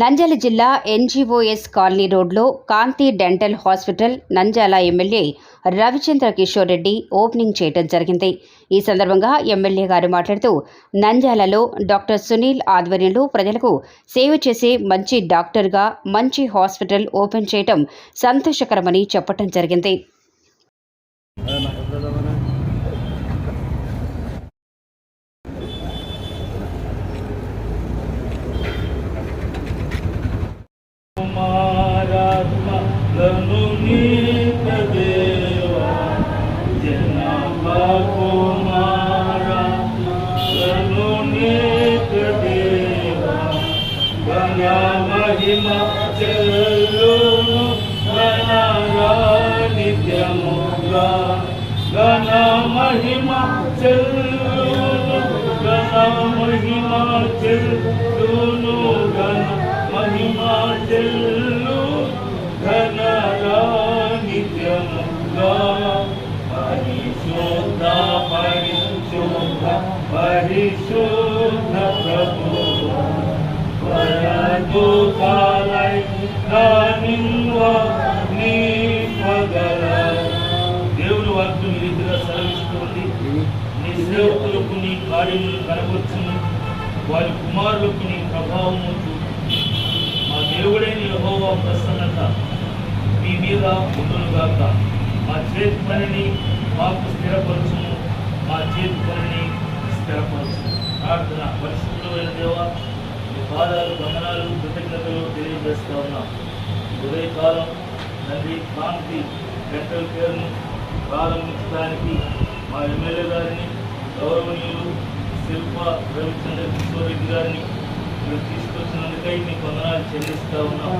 నంద్యాల జిల్లా NGOs colony రోడ్లో Kanthi dental hospital Nandyal MLA Ravichandra Kishore Reddy opening చేయడం జరిగింది. ఈ సందర్భంగా ఎమ్మెల్యే గారు మాట్లాడుతూ నంద్యాలలో డాక్టర్ సునీల్ ఆధ్వర్యంలో ప్రజలకు సేవ చేసే మంచి డాక్టర్గా మంచి హాస్పిటల్ ఓపెన్ చేయడం సంతోషకరమని చెప్పడం జరిగింది. कुमारात्मा धनुनीत देवा जनाभा कुमारात्मा धनुनीत देवा बना महिमा चलो बना नित्य मोगा बना महिमा चलो बना महिमा चलो దేవుని వాక్యం ఈ రీతిగా సెలవిస్తుంది. నీ సేవకులకు నీ కార్యములు కనబరుచును. వారి కుమారులకు నీ ప్రభావము మా దేవుడైన యెహోవా ప్రసన్నత. మీ మీద ఉండునుగాక మా చేతి పనిని మాకు స్థిరపరచుము. మా చేతి పనిని స్థిరపరచుము ప్రార్థన పరిశుద్ధమైన దేవ మీ పాదాలు గమనాలు కృతజ్ఞతలు తెలియజేస్తూ ఉన్నాం. ఉదయకాలం నది కాంతి డెంటల్ కేర్ను ప్రారంభించడానికి మా ఎమ్మెల్యే గారిని గౌరవనీయులు శిల్ప రవిచంద్ర కిషోరెడ్డి గారిని మీరు తీసుకొచ్చినందుకై మీకు వందనాలు చెల్లిస్తా ఉన్నాం.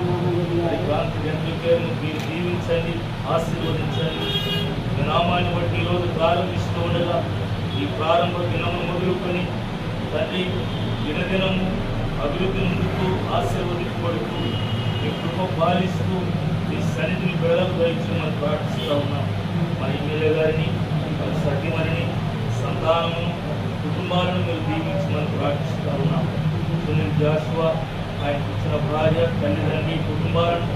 కాంతి గంటల డెంటల్ కేర్ను మీరు దీవించండి ఆశీర్వదించండి. మీ నామాన్ని బట్టి ఈరోజు ప్రారంభిస్తూ ఉండగా ఈ ప్రారంభ దినము మొదలుకొని తండ్రి దినదినము అభివృద్ధి ముందుకు ఆశీర్వదింపబడుతూ మీ కృప పాలిస్తూ మీ సన్నిధిని బెడలకు దయచేయమని ప్రార్థిస్తూ ఉన్నాం. మా ఎమ్మెల్యే గారిని మన సతీమణిని సంతానమును కుటుంబాలను మీరు దీవించమని ప్రార్థిస్తూ ఉన్నాం. సునీల్ జాషువా ఆయన ఇచ్చిన భార్య తల్లిదండ్రి కుటుంబాలను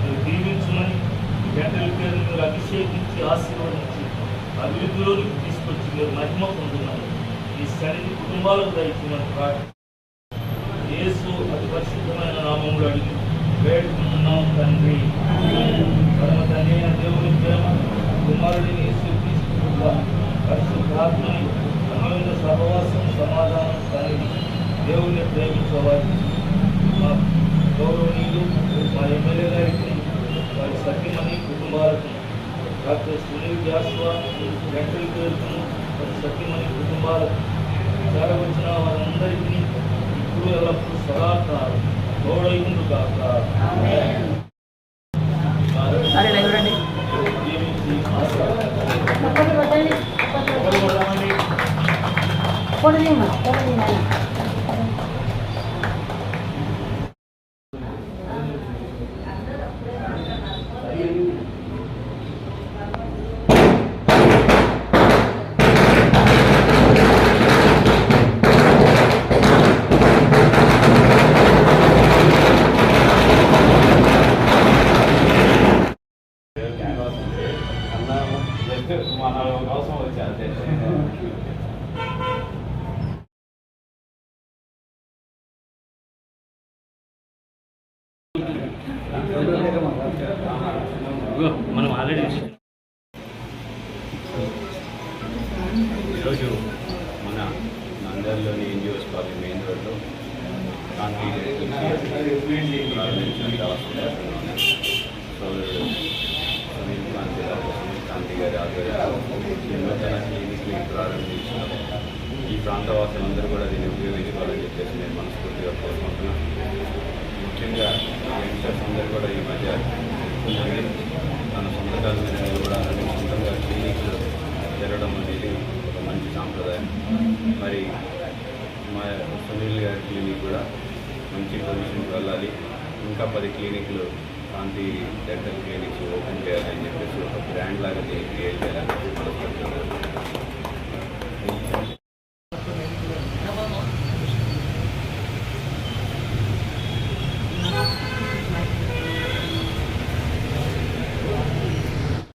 మీరు దీవించమని గంటల పేరు మీరు అభిషేకించి ఆశీర్వదించి అభివృద్ధిలోనికి తీసుకొచ్చి మీరు మహిమ పొందున్నారు ఈ సన్నిధి కుటుంబాలకు దయచేయమని ప్రార్థి యేసు అతి పరిశుద్ధమైన నామంలో అడిగి వేడుకుంటున్నాం తండ్రి. పరమ తండ్రి అయిన దేవుని ప్రేమ కుమారుడిని యేసు పరిశుద్ధాత్మని అన్యోన్య సహవాసం సమాధానం తండ్రి దేవుని ప్రేమించవాలి మా గౌరవనీయులు మా ఎమ్మెల్యే గారికి వారి సత్యమని కుటుంబాలకు డాక్టర్ సునీల్ జాస్వా డెంటల్ కేర్కు వారి సత్యమని కుటుంబాలకు చేరవచ్చిన వారందరికీ ఇప్పుడు ఎల్లప్పుడూ సదాకాలం తోడైందు కాక దీవించి ఎవరు ఈరోజు మన నందర్లోని ఎన్జిఓస్ కాలేజ్ మెయిన్ రోడ్లో కాంతి ప్రారంభించడానికి సోదరుడు సునీల్ కాంతి సునీల్ కాంతి గారి ఆధ్వర్యంలో ఈ నూతన క్లినిక్ని ప్రారంభించినాం ఈ ప్రాంత వాసులందరూ కూడా దీన్ని ఉపయోగించుకోవాలని చెప్పేసి నేను మనస్ఫూర్తిగా కోరుకుంటున్నాను ముఖ్యంగా యంగ్స్టర్స్ అందరూ కూడా ఈ మధ్య తన సొంత కాలం కూడా సొంతంగా మరి మా సునీల్ గారి క్లినిక్ కూడా మంచి పొజిషన్కి వెళ్ళాలి. ఇంకా పది క్లినిక్లు కాంతి డెంటల్ క్లినిక్స్ ఓపెన్ చేయాలని చెప్పేసి ఒక బ్రాండ్ లాగా క్రియేట్ చేయాలని